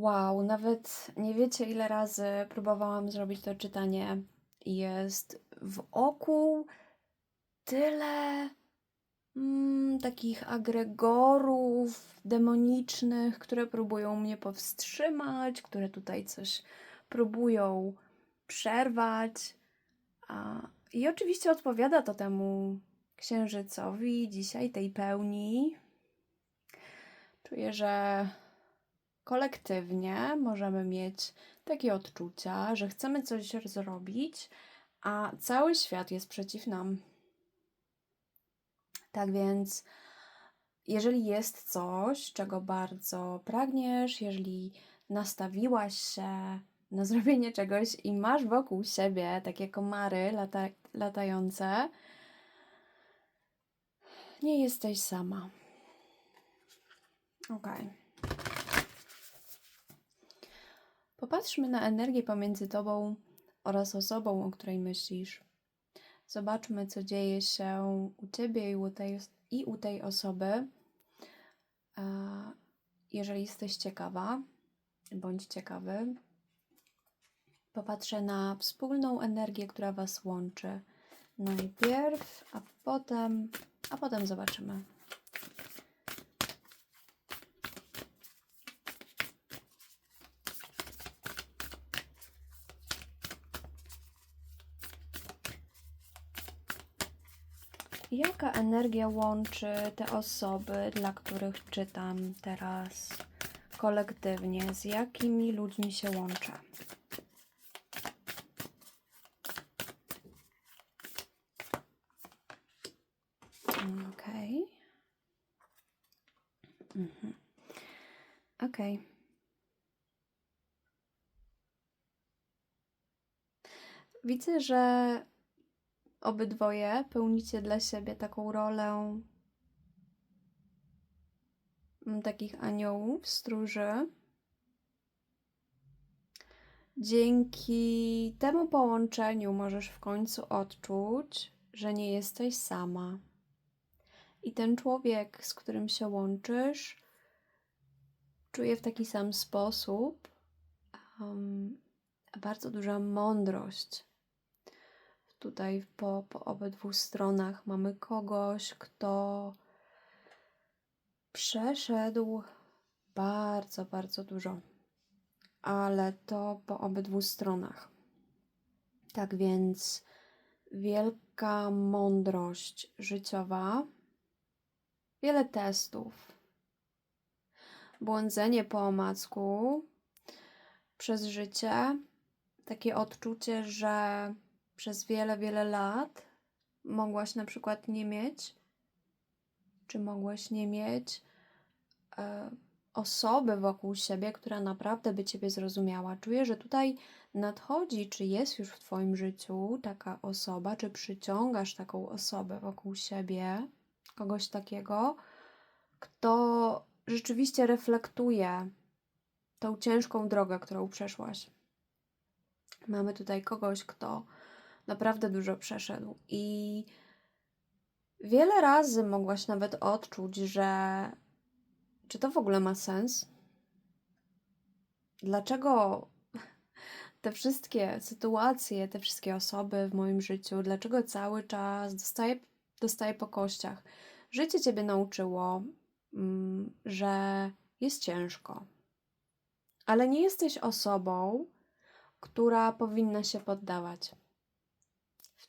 Wow, nawet nie wiecie, ile razy próbowałam zrobić to czytanie. Jest wokół tyle mm, takich agregorów demonicznych, które próbują mnie powstrzymać, które tutaj coś próbują przerwać. A, I oczywiście odpowiada to temu księżycowi dzisiaj, tej pełni. Czuję, że kolektywnie możemy mieć takie odczucia, że chcemy coś zrobić, a cały świat jest przeciw nam. Tak więc, jeżeli jest coś, czego bardzo pragniesz, jeżeli nastawiłaś się na zrobienie czegoś i masz wokół siebie takie komary lata, latające, nie jesteś sama. Okej. Okay. Popatrzmy na energię pomiędzy tobą oraz osobą, o której myślisz. Zobaczmy, co dzieje się u ciebie i u tej, i u tej osoby. Jeżeli jesteś ciekawa, bądź ciekawy, popatrzę na wspólną energię, która Was łączy. Najpierw, a potem, a potem zobaczymy. Jaka energia łączy te osoby, dla których czytam teraz kolektywnie? Z jakimi ludźmi się łączę? Okej. Okay. Mhm. Okej. Okay. Widzę, że obydwoje pełnicie dla siebie taką rolę mm, takich aniołów, stróży. Dzięki temu połączeniu możesz w końcu odczuć, że nie jesteś sama. I ten człowiek, z którym się łączysz, czuje w taki sam sposób um, bardzo duża mądrość Tutaj po, po obydwu stronach mamy kogoś, kto przeszedł bardzo, bardzo dużo, ale to po obydwu stronach. Tak więc wielka mądrość życiowa, wiele testów, błądzenie po omacku przez życie, takie odczucie, że przez wiele, wiele lat mogłaś na przykład nie mieć, czy mogłaś nie mieć e, osoby wokół siebie, która naprawdę by Ciebie zrozumiała. Czuję, że tutaj nadchodzi, czy jest już w Twoim życiu taka osoba, czy przyciągasz taką osobę wokół siebie, kogoś takiego, kto rzeczywiście reflektuje tą ciężką drogę, którą przeszłaś. Mamy tutaj kogoś, kto naprawdę dużo przeszedł. I wiele razy mogłaś nawet odczuć, że czy to w ogóle ma sens? Dlaczego te wszystkie sytuacje, te wszystkie osoby w moim życiu, dlaczego cały czas dostaję, dostaję po kościach? Życie ciebie nauczyło, mm, że jest ciężko, ale nie jesteś osobą, która powinna się poddawać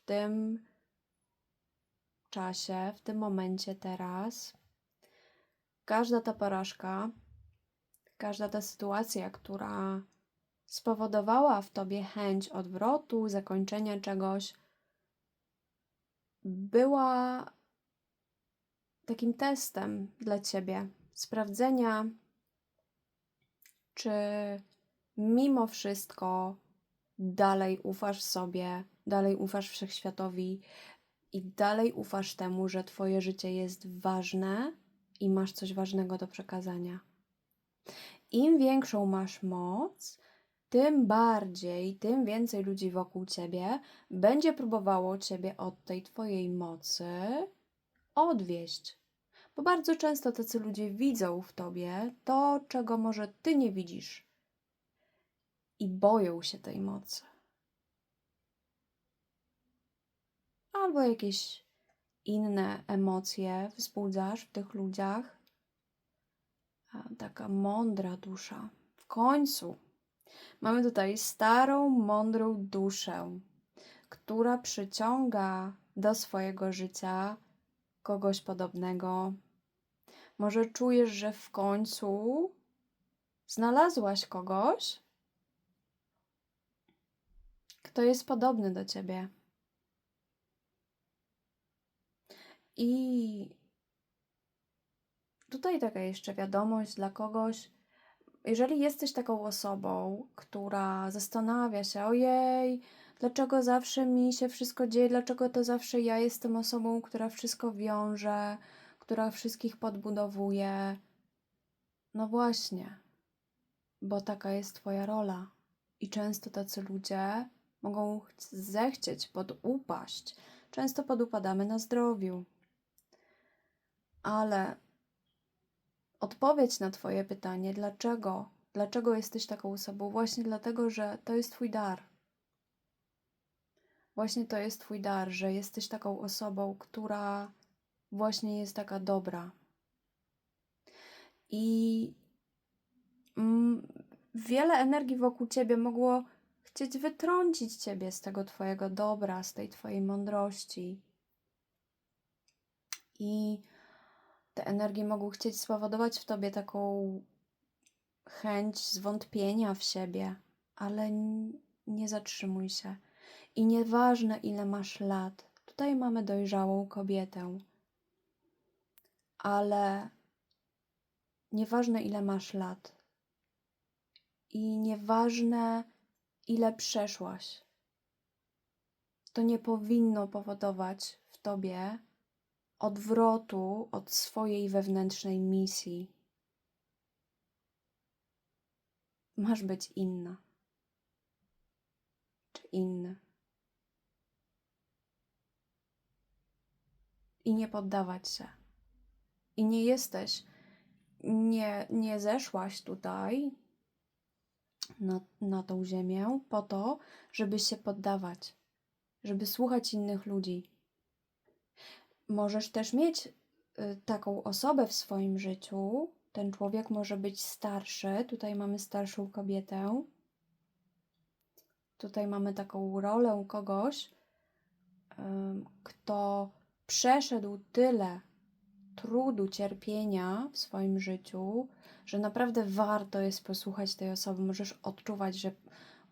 w tym czasie, w tym momencie teraz, każda ta porażka, każda ta sytuacja, która spowodowała w tobie chęć odwrotu, zakończenia czegoś, była takim testem dla ciebie, sprawdzenia, czy mimo wszystko dalej ufasz sobie, dalej ufasz wszechświatowi i dalej ufasz temu, że Twoje życie jest ważne i masz coś ważnego do przekazania. Im większą masz moc, tym bardziej, tym więcej ludzi wokół ciebie będzie próbowało ciebie od tej Twojej mocy odwieść. Bo bardzo często tacy ludzie widzą w tobie to, czego może ty nie widzisz. i boją się tej mocy. Albo jakieś inne emocje wzbudzasz w tych ludziach. Taka mądra dusza. W końcu mamy tutaj starą, mądrą duszę, która przyciąga do swojego życia kogoś podobnego. Może czujesz, że w końcu znalazłaś kogoś, kto jest podobny do ciebie. I tutaj taka jeszcze wiadomość dla kogoś, jeżeli jesteś taką osobą, która zastanawia się, ojej, dlaczego zawsze mi się wszystko dzieje, dlaczego to zawsze ja jestem osobą, która wszystko wiąże, która wszystkich podbudowuje. No właśnie, bo taka jest Twoja rola. I często tacy ludzie mogą zechcieć podupaść. Często podupadamy na zdrowiu. Ale odpowiedź na Twoje pytanie, dlaczego? Dlaczego jesteś taką osobą? Właśnie dlatego, że to jest Twój dar. Właśnie to jest Twój dar, że jesteś taką osobą, która właśnie jest taka dobra. I mm, wiele energii wokół Ciebie mogło chcieć wytrącić Ciebie z tego Twojego dobra, z tej Twojej mądrości. I te energie mogą chcieć spowodować w Tobie taką chęć zwątpienia w siebie, ale nie zatrzymuj się. I nieważne, ile masz lat, tutaj mamy dojrzałą kobietę, ale nieważne, ile masz lat, i nieważne, ile przeszłaś, to nie powinno powodować w tobie odwrotu od swojej wewnętrznej misji. Masz być inna. Czy inny. I nie poddawać się. I nie jesteś, nie, nie zeszłaś tutaj na, na tą ziemię po to, żeby się poddawać, żeby słuchać innych ludzi. Możesz też mieć y, taką osobę w swoim życiu. Ten człowiek może być starszy. Tutaj mamy starszą kobietę. Tutaj mamy taką rolę kogoś, kto przeszedł tyle trudu, cierpienia w swoim życiu, że naprawdę warto jest posłuchać tej osoby. Możesz odczuwać, że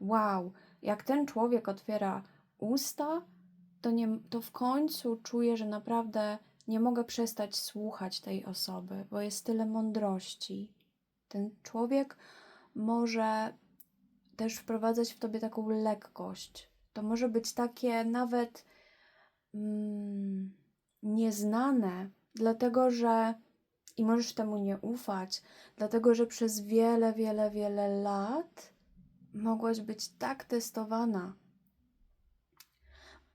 wow, jak ten człowiek otwiera usta, to, nie, to w końcu czuję, że naprawdę nie mogę przestać słuchać tej osoby, bo jest tyle mądrości. Ten człowiek może też wprowadzać w tobie taką lekkość. To może być takie nawet mm, nieznane, dlatego że i możesz temu nie ufać, dlatego że przez wiele, wiele, wiele lat mogłaś być tak testowana.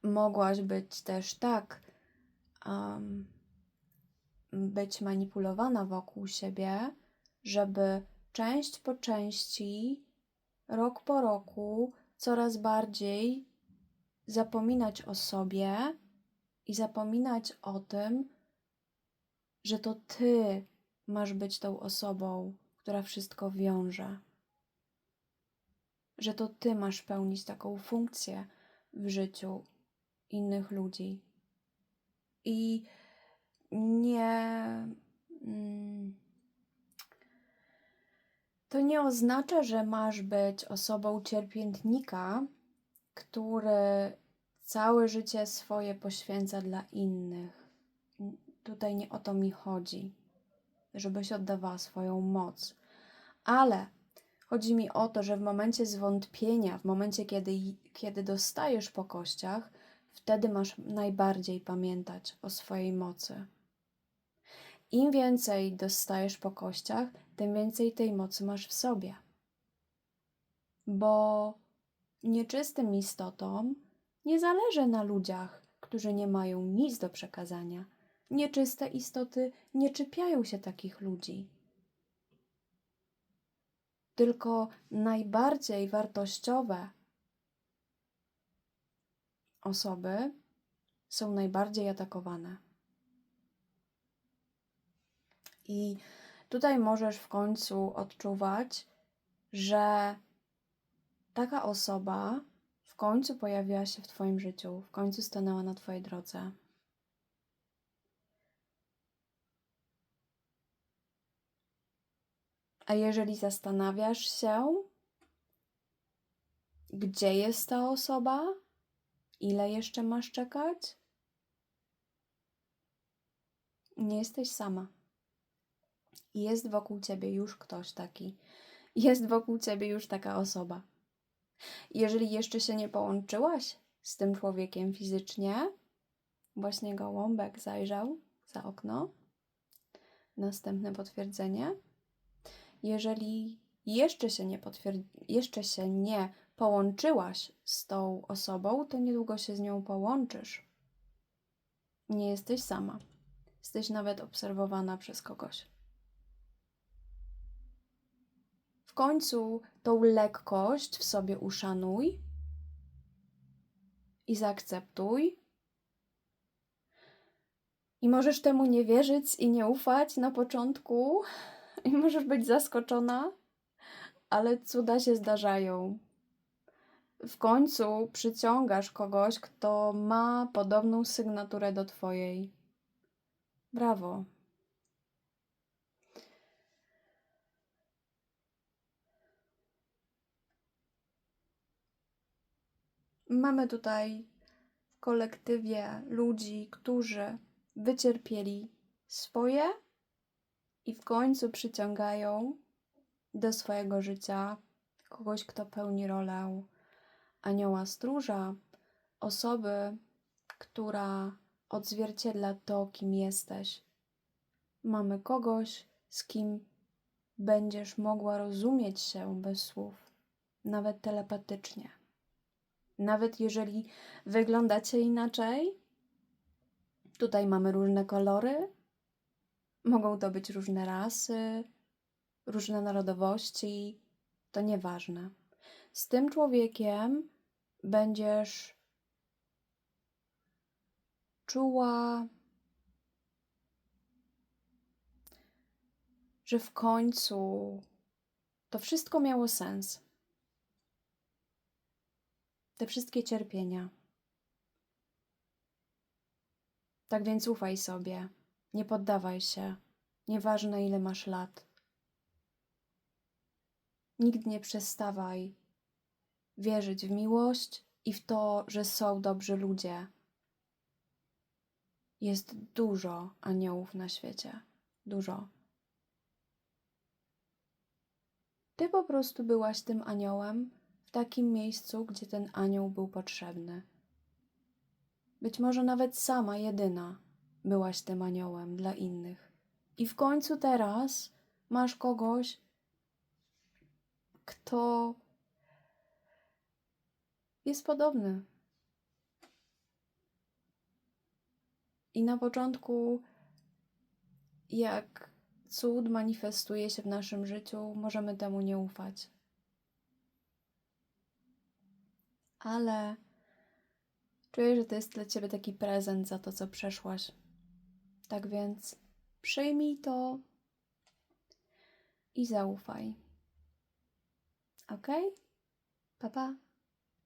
Mogłaś być też tak um, być manipulowana wokół siebie, żeby część po części, rok po roku, coraz bardziej zapominać o sobie i zapominać o tym, że to ty masz być tą osobą, która wszystko wiąże. Że to ty masz pełnić taką funkcję w życiu innych ludzi. I nie. Mm, to nie oznacza, że masz być osobą cierpiętnika, który całe życie swoje poświęca dla innych Tutaj nie o to mi chodzi, żebyś oddawała swoją moc, ale chodzi mi o to, że w momencie zwątpienia, w momencie, kiedy, kiedy dostajesz po kościach, wtedy masz najbardziej pamiętać o swojej mocy. Im więcej dostajesz po kościach, tym więcej tej mocy masz w sobie. Bo nieczystym istotom nie zależy na ludziach, którzy nie mają nic do przekazania, Nieczyste istoty nie czepiają się takich ludzi. tylko najbardziej wartościowe osoby są najbardziej atakowane. I tutaj możesz w końcu odczuwać, że taka osoba w końcu pojawiła się w Twoim życiu, w końcu stanęła na Twojej drodze. A jeżeli zastanawiasz się, gdzie jest ta osoba, ile jeszcze masz czekać, nie jesteś sama. Jest wokół ciebie już ktoś taki. Jest wokół ciebie już taka osoba. Jeżeli jeszcze się nie połączyłaś z tym człowiekiem fizycznie, właśnie gołąbek zajrzał za okno. Następne potwierdzenie. Jeżeli jeszcze się nie potwierd- jeszcze się nie połączyłaś z tą osobą, to niedługo się z nią połączysz. Nie jesteś sama. Jesteś nawet obserwowana przez kogoś. W końcu tą lekkość w sobie uszanuj i zaakceptuj. I możesz temu nie wierzyć i nie ufać na początku, i możesz być zaskoczona, ale cuda się zdarzają. W końcu przyciągasz kogoś, kto ma podobną sygnaturę do Twojej. Brawo. Mamy tutaj w kolektywie ludzi, którzy wycierpieli swoje i w końcu przyciągają do swojego życia kogoś, kto pełni rolę anioła stróża, osoby, która odzwierciedla to, kim jesteś. Mamy kogoś, z kim będziesz mogła rozumieć się bez słów, nawet telepatycznie. Nawet jeżeli wyglądacie inaczej, tutaj mamy różne kolory, mogą to być różne rasy, różne narodowości, to nieważne. Z tym człowiekiem będziesz czuła, że w końcu to wszystko miało sens. Te wszystkie cierpienia. Tak więc ufaj sobie, nie poddawaj się, nieważne ile masz lat. Nigdy nie przestawaj wierzyć w miłość i w to, że są dobrzy ludzie. Jest dużo aniołów na świecie. Dużo. Ty po prostu byłaś tym aniołem w takim miejscu, gdzie ten anioł był potrzebny. Być może nawet sama, jedyna, byłaś tym aniołem dla innych. I w końcu teraz masz kogoś, kto jest podobny. I na początku, jak cud manifestuje się w naszym życiu, możemy temu nie ufać. Ale czuję, że to jest dla ciebie taki prezent za to, co przeszłaś. Tak więc przyjmij to i zaufaj. Ok? Pa, pa.